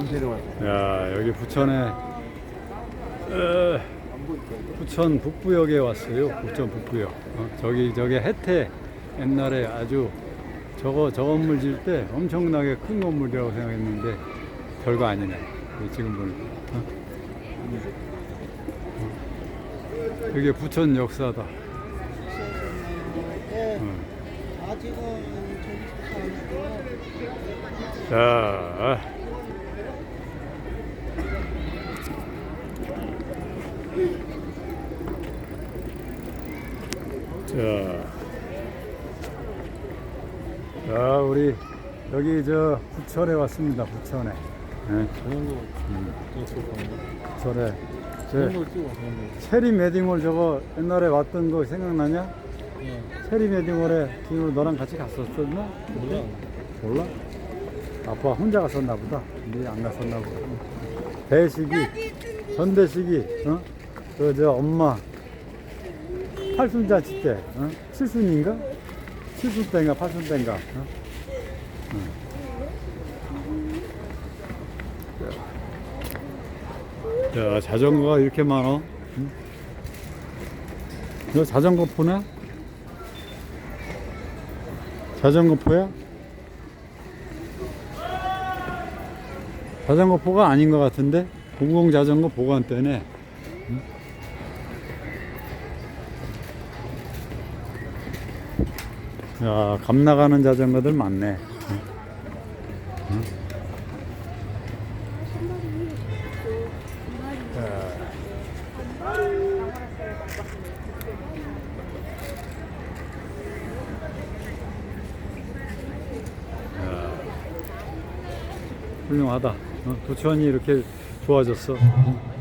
인쇄를 왔어. 야 여기 부천에 어, 부천 북부역에 왔어요. 부천 북부역. 어, 저기 저기 혜태 옛날에 아주 저거 저 건물 질 때 엄청나게 큰 건물이라고 생각했는데 별거 아니네. 지금 보니까. 어? 어. 이게 부천 역사다. 네. 어. 자. 자. 자, 우리 여기 저 부천에 왔습니다. 부천에. 건데. 부천에. 자전거. 체리 메딩홀 저거 옛날에 왔던 거 생각나냐? 예. 체리 메딩홀에 지금 너랑 같이 갔었었나? 몰라. 몰라? 아빠 혼자 갔었나 보다. 네안 갔었나 보다. 대식이, 전대식이, 어? 그, 저, 엄마, 팔순잔치 때, 어? 칠순인가? 칠순 때인가, 팔순 때인가, 어? 응. 자, 자전거가 이렇게 많어. 응? 너 자전거 포나? 자전거 포야? 자전거 포가 아닌 것 같은데 공공 자전거 보관대네. 응? 야, 감 나가는 자전거들 많네. 훌륭하다. 어, 부천이 이렇게 좋아졌어. 응?